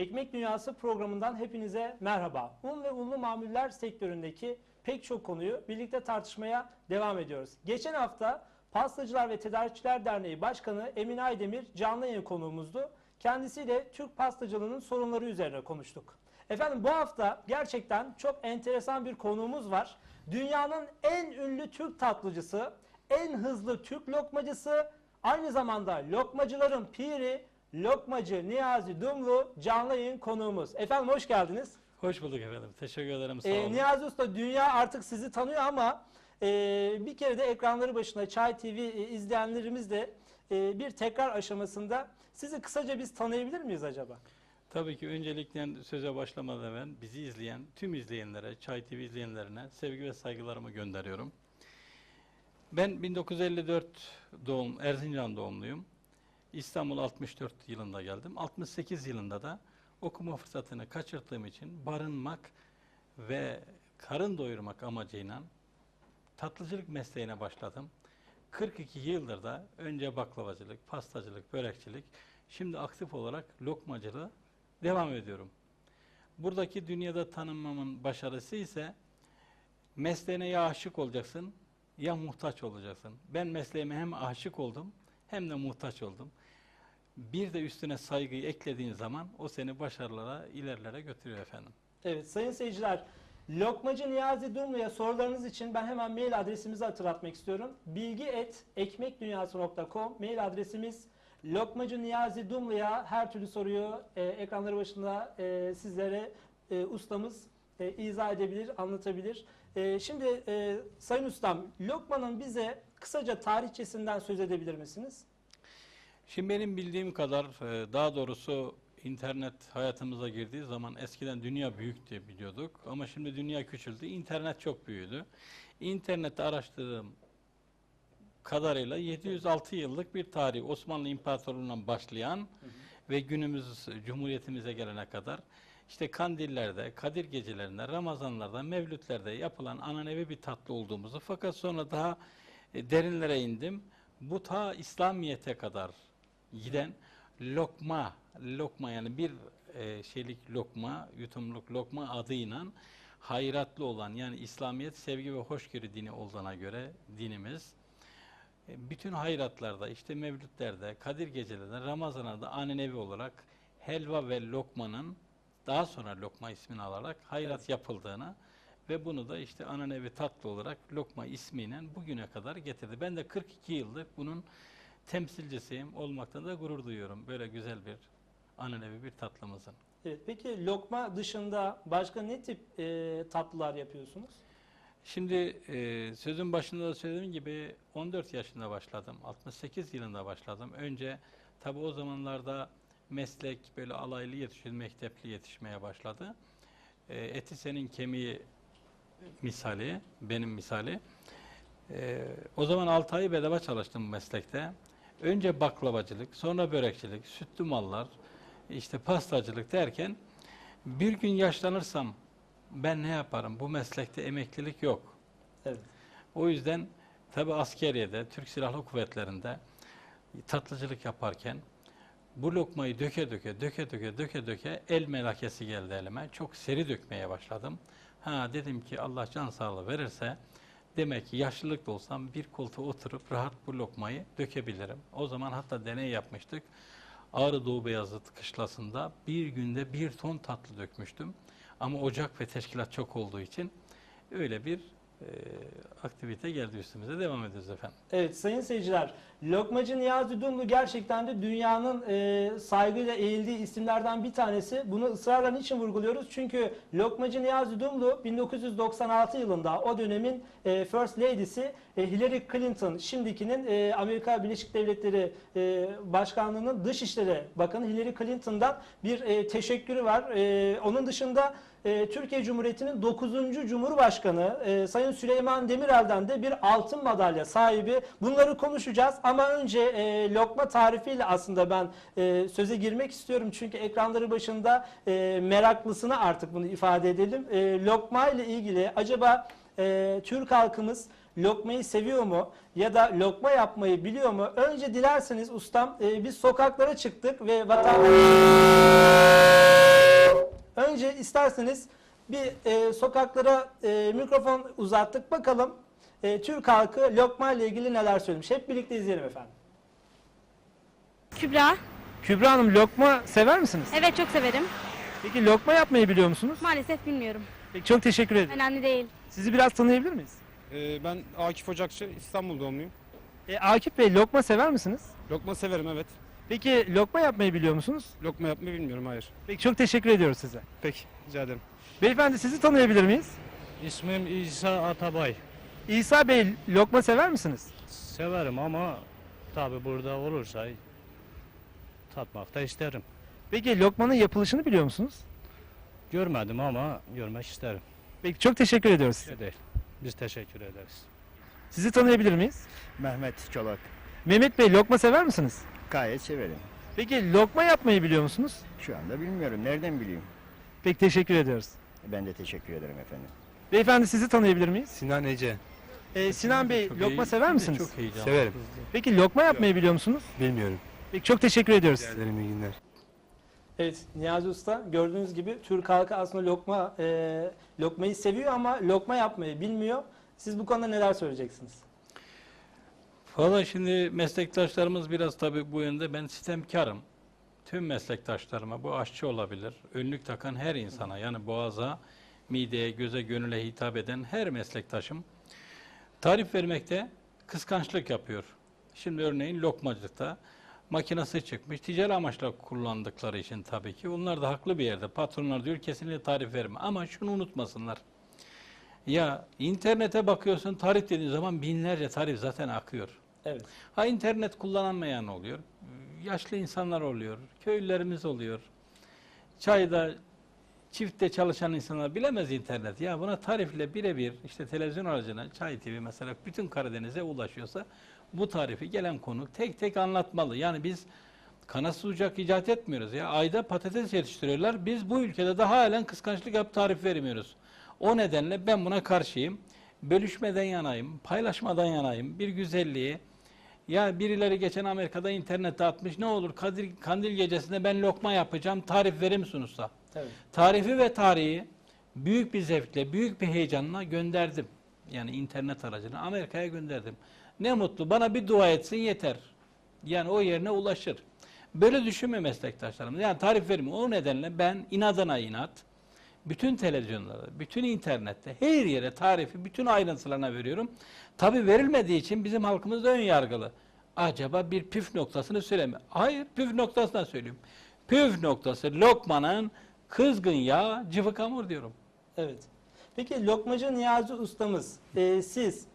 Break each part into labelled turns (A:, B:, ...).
A: Ekmek Dünyası programından hepinize merhaba. Un ve unlu mamuller sektöründeki pek çok konuyu birlikte tartışmaya devam ediyoruz. Geçen hafta Pastacılar ve Tedarikçiler Derneği Başkanı Emin Aydemir canlı yayın konuğumuzdu. Kendisiyle Türk pastacılığının sorunları üzerine konuştuk. Efendim bu hafta gerçekten çok enteresan bir konuğumuz var. Dünyanın en ünlü Türk tatlıcısı, en hızlı Türk lokmacısı, aynı zamanda lokmacıların piri, lokmacı Niyazi Dumlu canlı yayın konuğumuz. Efendim hoş geldiniz.
B: Hoş bulduk efendim. Teşekkür ederim. Sağ
A: Ee,
B: olun.
A: Niyazi Usta dünya artık sizi tanıyor ama e, bir kere de ekranları başında Çay TV e, izleyenlerimiz de e, bir tekrar aşamasında sizi kısaca biz tanıyabilir miyiz acaba?
B: Tabii ki öncelikle söze başlamadan evvel bizi izleyen tüm izleyenlere, Çay TV izleyenlerine sevgi ve saygılarımı gönderiyorum. Ben 1954 doğum, Erzincan doğumluyum. İstanbul 64 yılında geldim. 68 yılında da okuma fırsatını kaçırdığım için barınmak ve karın doyurmak amacıyla tatlıcılık mesleğine başladım. 42 yıldır da önce baklavacılık, pastacılık, börekçilik, şimdi aktif olarak lokmacılığı devam ediyorum. Buradaki dünyada tanınmamın başarısı ise mesleğine ya aşık olacaksın ya muhtaç olacaksın. Ben mesleğime hem aşık oldum hem de muhtaç oldum. Bir de üstüne saygıyı eklediğin zaman o seni başarılara, ilerlere götürüyor efendim.
A: Evet sayın seyirciler Lokmacı Niyazi Dumlu'ya sorularınız için ben hemen mail adresimizi hatırlatmak istiyorum. Bilgi et ekmekdünyası.com mail adresimiz Lokmacı Niyazi Dumlu'ya her türlü soruyu e, ekranları başında e, sizlere e, ustamız e, izah edebilir, anlatabilir. E, şimdi e, Sayın Ustam, Lokman'ın bize kısaca tarihçesinden söz edebilir misiniz?
B: Şimdi benim bildiğim kadar, e, daha doğrusu internet hayatımıza girdiği zaman eskiden dünya büyük diye biliyorduk ama şimdi dünya küçüldü, internet çok büyüdü. İnternette araştırdığım kadarıyla 706 yıllık bir tarih Osmanlı İmparatorluğu'ndan başlayan ve günümüz Cumhuriyetimize gelene kadar işte kandillerde, Kadir gecelerinde, Ramazanlarda, Mevlütlerde yapılan ananevi bir tatlı olduğumuzu fakat sonra daha e, derinlere indim. Bu ta İslamiyet'e kadar giden lokma, lokma yani bir e, şeylik lokma, yutumluk lokma adıyla hayratlı olan yani İslamiyet sevgi ve hoşgörü dini olduğuna göre dinimiz e, bütün hayratlarda işte mevlütlerde, Kadir gecelerinde, Ramazanlarda anenevi olarak helva ve lokmanın daha sonra lokma ismini alarak hayrat yapıldığını ve bunu da işte ananevi tatlı olarak lokma ismiyle bugüne kadar getirdi. Ben de 42 yıldır bunun temsilcisiyim. Olmaktan da gurur duyuyorum. Böyle güzel bir ananevi bir tatlımızın.
A: Evet, peki lokma dışında başka ne tip e, tatlılar yapıyorsunuz?
B: Şimdi e, sözün başında da söylediğim gibi 14 yaşında başladım. 68 yılında başladım. Önce tabi o zamanlarda meslek böyle alaylı yetişiyor, mektepli yetişmeye başladı. E, eti senin kemiği misali, benim misali. E, o zaman 6 ay bedava çalıştım bu meslekte. Önce baklavacılık, sonra börekçilik, sütlü mallar, işte pastacılık derken bir gün yaşlanırsam ben ne yaparım? Bu meslekte emeklilik yok.
A: Evet.
B: O yüzden tabi askeriyede, Türk Silahlı Kuvvetleri'nde tatlıcılık yaparken bu lokmayı döke döke, döke döke, döke döke el melakesi geldi elime. Çok seri dökmeye başladım. Ha dedim ki Allah can sağlığı verirse demek ki yaşlılık da olsam bir koltuğa oturup rahat bu lokmayı dökebilirim. O zaman hatta deney yapmıştık. Ağrı Doğu Beyazıt kışlasında bir günde bir ton tatlı dökmüştüm. Ama ocak ve teşkilat çok olduğu için öyle bir e, aktivite geldi üstümüze. Devam ediyoruz efendim.
A: Evet sayın seyirciler, Lokmacı Niyazi Dumlu gerçekten de dünyanın e, saygıyla eğildiği isimlerden bir tanesi. Bunu ısrarla niçin vurguluyoruz? Çünkü Lokmacı Niyazi Dumlu 1996 yılında o dönemin e, First Lady'si e, Hillary Clinton, şimdikinin e, Amerika Birleşik Devletleri e, Başkanlığı'nın Dışişleri Bakanı Hillary Clinton'dan bir e, teşekkürü var. E, onun dışında e, Türkiye Cumhuriyeti'nin 9. Cumhurbaşkanı e, Sayın Süleyman Demirel'den de bir altın madalya sahibi. Bunları konuşacağız ama önce e, lokma tarifiyle aslında ben e, söze girmek istiyorum. Çünkü ekranları başında e, meraklısına artık bunu ifade edelim. Lokma ile ilgili acaba Türk halkımız lokmayı seviyor mu ya da lokma yapmayı biliyor mu? Önce dilerseniz ustam biz sokaklara çıktık ve vatandaş Önce isterseniz bir e, sokaklara e, mikrofon uzattık. Bakalım e, Türk halkı lokma ile ilgili neler söylemiş. Hep birlikte izleyelim efendim.
C: Kübra.
A: Kübra Hanım lokma sever misiniz?
C: Evet çok severim.
A: Peki lokma yapmayı biliyor musunuz?
C: Maalesef bilmiyorum.
A: Peki çok teşekkür ederim.
C: Önemli değil.
A: Sizi biraz tanıyabilir miyiz?
D: Ee, ben Akif Ocakçı, İstanbul doğumluyum.
A: E, Akif Bey lokma sever misiniz?
D: Lokma severim evet.
A: Peki lokma yapmayı biliyor musunuz?
D: Lokma yapmayı bilmiyorum hayır.
A: Peki çok teşekkür ediyoruz size.
D: Peki, rica ederim.
A: Beyefendi sizi tanıyabilir miyiz?
E: İsmim İsa Atabay.
A: İsa Bey lokma sever misiniz?
E: Severim ama tabi burada olursa tatmak da isterim.
A: Peki lokmanın yapılışını biliyor musunuz?
E: Görmedim ama görmek isterim.
A: Peki çok teşekkür ediyoruz size.
E: Değil. Biz teşekkür ederiz.
A: Sizi tanıyabilir miyiz?
F: Mehmet Çolak.
A: Mehmet Bey lokma sever misiniz?
F: Gayet severim.
A: Peki lokma yapmayı biliyor musunuz?
F: Şu anda bilmiyorum. Nereden bileyim?
A: Peki teşekkür ediyoruz.
F: Ben de teşekkür ederim efendim.
A: Beyefendi sizi tanıyabilir miyiz?
G: Sinan Ece.
A: Ee, Sinan Bey
B: Çok
A: lokma
B: iyi-
A: sever misiniz?
B: Çok heyecanlı.
G: Severim.
A: Peki lokma yapmayı biliyor musunuz?
G: Bilmiyorum.
A: Peki çok teşekkür ediyoruz.
G: Diğerlerim iyi günler.
A: Evet Niyazi Usta gördüğünüz gibi Türk halkı aslında lokma e, lokmayı seviyor ama lokma yapmayı bilmiyor. Siz bu konuda neler söyleyeceksiniz?
B: Valla şimdi meslektaşlarımız biraz tabii bu yönde ben sistemkarım. Tüm meslektaşlarıma bu aşçı olabilir. Önlük takan her insana yani boğaza, mideye, göze, gönüle hitap eden her meslektaşım tarif vermekte kıskançlık yapıyor. Şimdi örneğin lokmacılıkta makinesi çıkmış. Ticari amaçla kullandıkları için tabii ki. Onlar da haklı bir yerde. Patronlar diyor kesinlikle tarif verme. Ama şunu unutmasınlar. Ya internete bakıyorsun tarif dediğin zaman binlerce tarif zaten akıyor.
A: Evet.
B: Ha internet kullanamayan oluyor. Yaşlı insanlar oluyor. Köylülerimiz oluyor. Çayda çiftte çalışan insanlar bilemez internet. Ya buna tarifle birebir işte televizyon aracına Çay TV mesela bütün Karadeniz'e ulaşıyorsa bu tarifi gelen konuk tek tek anlatmalı. Yani biz kanası ucak icat etmiyoruz ya. Ayda patates yetiştiriyorlar. Biz bu ülkede daha halen kıskançlık yap tarif vermiyoruz. O nedenle ben buna karşıyım. Bölüşmeden yanayım, paylaşmadan yanayım. Bir güzelliği, ya birileri geçen Amerika'da internette atmış. Ne olur Kadir, kandil gecesinde ben lokma yapacağım. Tarif verim sunursa.
A: Evet.
B: Tarifi ve tarihi büyük bir zevkle, büyük bir heyecanla gönderdim. Yani internet aracına Amerika'ya gönderdim. Ne mutlu bana bir dua etsin yeter. Yani o yerine ulaşır. Böyle düşünme meslektaşlarım. Yani tarif vermiyor. O nedenle ben inadına inat bütün televizyonlarda, bütün internette, her yere tarifi bütün ayrıntılarına veriyorum. Tabi verilmediği için bizim halkımız da ön yargılı. Acaba bir püf noktasını söyleme. Hayır, püf noktasından söylüyorum. Püf noktası lokmanın kızgın yağ, cıvık hamur diyorum.
A: Evet. Peki lokmacı Niyazi ustamız e, siz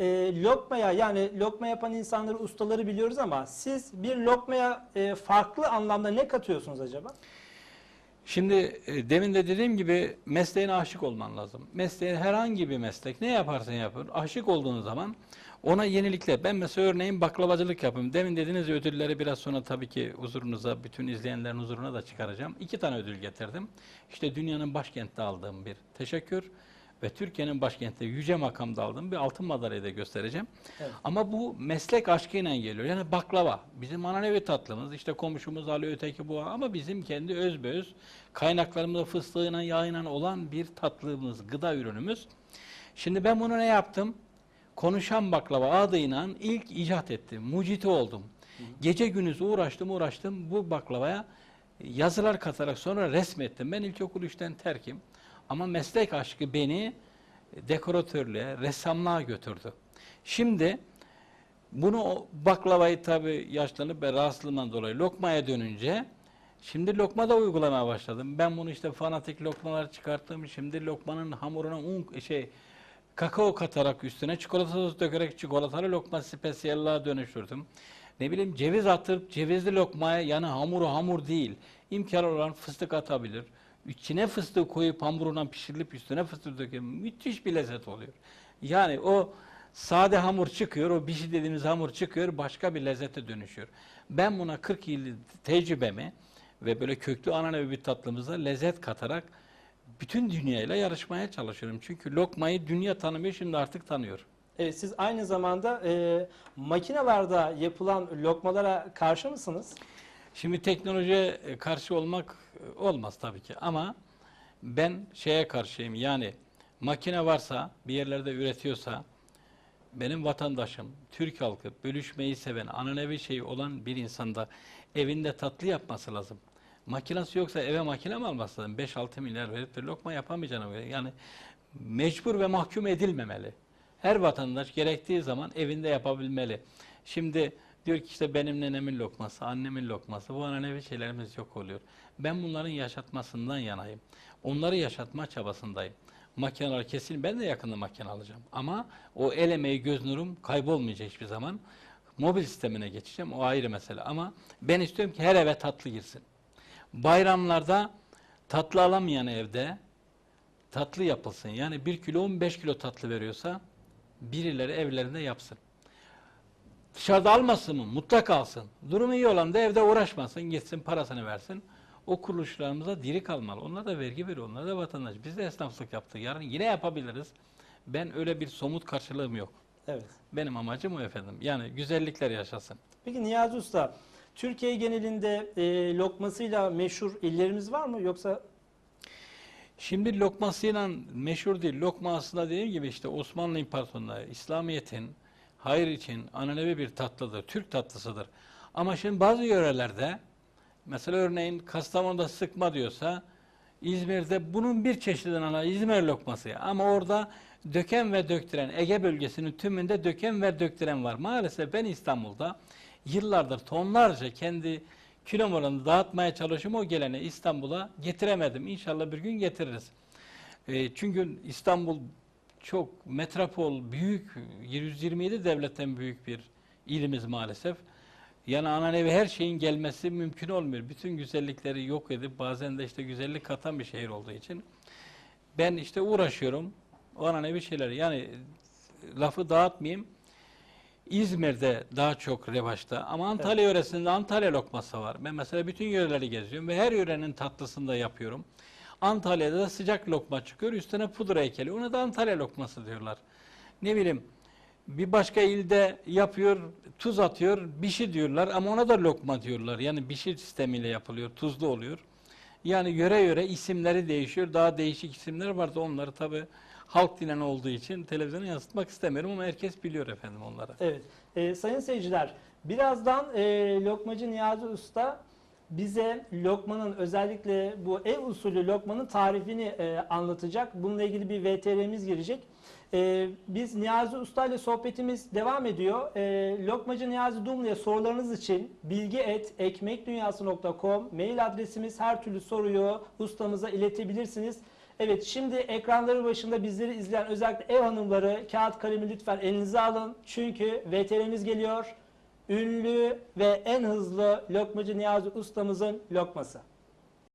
A: e, lokmaya yani lokma yapan insanları ustaları biliyoruz ama siz bir lokmaya e, farklı anlamda ne katıyorsunuz acaba?
B: Şimdi e, demin de dediğim gibi mesleğine aşık olman lazım. Mesleğin herhangi bir meslek ne yaparsan yapın aşık olduğun zaman ona yenilikler. Ben mesela örneğin baklavacılık yapıyorum. Demin dediğiniz ödülleri biraz sonra tabii ki huzurunuza, bütün izleyenlerin huzuruna da çıkaracağım. İki tane ödül getirdim. İşte dünyanın başkentte aldığım bir teşekkür ve Türkiye'nin başkentte yüce makamda aldığım bir altın madalyayı da göstereceğim.
A: Evet.
B: Ama bu meslek aşkıyla geliyor. Yani baklava bizim manevi tatlımız. İşte komşumuz alıyor öteki bu ama bizim kendi özbeöz kaynaklarımızda fıstığıyla yağıyla olan bir tatlımız, gıda ürünümüz. Şimdi ben bunu ne yaptım? Konuşan baklava adıyla ilk icat ettim. Muciti oldum. Gece gündüz uğraştım uğraştım bu baklavaya yazılar katarak sonra resmettim. Ben ilkokul üçten terkim. Ama meslek aşkı beni dekoratörlüğe, ressamlığa götürdü. Şimdi bunu baklavayı tabi yaşlanıp ve rahatsızlığından dolayı lokmaya dönünce şimdi lokma da uygulamaya başladım. Ben bunu işte fanatik lokmalar çıkarttım. Şimdi lokmanın hamuruna un şey kakao katarak üstüne çikolata sosu dökerek çikolatalı lokma spesiyallığa dönüştürdüm. Ne bileyim ceviz atıp cevizli lokmaya yani hamuru hamur değil. İmkan olan fıstık atabilir. İçine fıstığı koyup hamuruna pişirilip üstüne fıstık döküyor. Müthiş bir lezzet oluyor. Yani o sade hamur çıkıyor, o bişi dediğimiz hamur çıkıyor, başka bir lezzete dönüşüyor. Ben buna 40 yıl tecrübemi ve böyle köklü ananevi bir tatlımıza lezzet katarak bütün dünyayla yarışmaya çalışıyorum. Çünkü lokmayı dünya tanımıyor, şimdi artık tanıyor.
A: Evet, siz aynı zamanda e, makinalarda yapılan lokmalara karşı mısınız?
B: Şimdi teknolojiye e, karşı olmak e, olmaz tabii ki ama ben şeye karşıyım yani makine varsa bir yerlerde üretiyorsa benim vatandaşım, Türk halkı bölüşmeyi seven, ananevi şey olan bir insanda evinde tatlı yapması lazım. Makinesi yoksa eve makine mi alması lazım? 5-6 milyar verip de lokma yapamayacağına. Yani mecbur ve mahkum edilmemeli. Her vatandaş gerektiği zaman evinde yapabilmeli. Şimdi diyor ki işte benim nenemin lokması, annemin lokması, bu ananevi şeylerimiz yok oluyor. Ben bunların yaşatmasından yanayım. Onları yaşatma çabasındayım. Makineler kesin, ben de yakında makine alacağım. Ama o el emeği, göz nurum kaybolmayacak hiçbir zaman. Mobil sistemine geçeceğim, o ayrı mesele. Ama ben istiyorum ki her eve tatlı girsin. Bayramlarda tatlı alamayan evde tatlı yapılsın. Yani 1 kilo 15 kilo tatlı veriyorsa birileri evlerinde yapsın. Dışarıda almasın mı? Mutlaka alsın. Durumu iyi olan da evde uğraşmasın, gitsin parasını versin. O kuruluşlarımıza diri kalmalı. Onlar da vergi veriyor, onlar da vatandaş. Biz de esnaflık yaptık. Yarın yine yapabiliriz. Ben öyle bir somut karşılığım yok.
A: Evet.
B: Benim amacım o efendim. Yani güzellikler yaşasın.
A: Peki Niyazi Usta, Türkiye genelinde e, lokmasıyla meşhur illerimiz var mı? Yoksa
B: Şimdi lokmasıyla meşhur değil. Lokma aslında dediğim gibi işte Osmanlı İmparatorluğu'nda İslamiyet'in hayır için ananevi bir tatlıdır. Türk tatlısıdır. Ama şimdi bazı yörelerde mesela örneğin Kastamonu'da sıkma diyorsa İzmir'de bunun bir çeşidini ana İzmir lokması. Ama orada döken ve döktüren Ege bölgesinin tümünde döken ve döktüren var. Maalesef ben İstanbul'da yıllardır tonlarca kendi kilolarını dağıtmaya çalışıyorum. O geleni İstanbul'a getiremedim. İnşallah bir gün getiririz. E, çünkü İstanbul çok metropol, büyük, 127 devletten büyük bir ilimiz maalesef. Yani ananevi her şeyin gelmesi mümkün olmuyor. Bütün güzellikleri yok edip bazen de işte güzellik katan bir şehir olduğu için ben işte uğraşıyorum. O ananevi şeyler yani lafı dağıtmayayım. İzmir'de daha çok revaçta ama Antalya yöresinde Antalya lokması var. Ben mesela bütün yöreleri geziyorum ve her yörenin tatlısını da yapıyorum. Antalya'da da sıcak lokma çıkıyor. Üstüne pudra ekeli. Ona da Antalya lokması diyorlar. Ne bileyim bir başka ilde yapıyor, tuz atıyor, bişi diyorlar ama ona da lokma diyorlar. Yani bişi sistemiyle yapılıyor, tuzlu oluyor. Yani yöre yöre isimleri değişiyor. Daha değişik isimler vardı. Onları tabi halk dilen olduğu için televizyona yansıtmak istemiyorum ama herkes biliyor efendim onları.
A: Evet. Ee, sayın seyirciler, birazdan e, lokmacı Niyazi Usta bize lokmanın özellikle bu ev usulü lokmanın tarifini e, anlatacak. Bununla ilgili bir VTR'miz girecek. E, biz Niyazi Usta ile sohbetimiz devam ediyor. E, lokmacı Niyazi Dumlu'ya sorularınız için bilgi et ekmekdünyası.com mail adresimiz her türlü soruyu ustamıza iletebilirsiniz. Evet şimdi ekranları başında bizleri izleyen özellikle ev hanımları kağıt kalemi lütfen elinize alın. Çünkü VTR'miz geliyor. Ünlü ve en hızlı lokmacı Niyazi ustamızın lokması.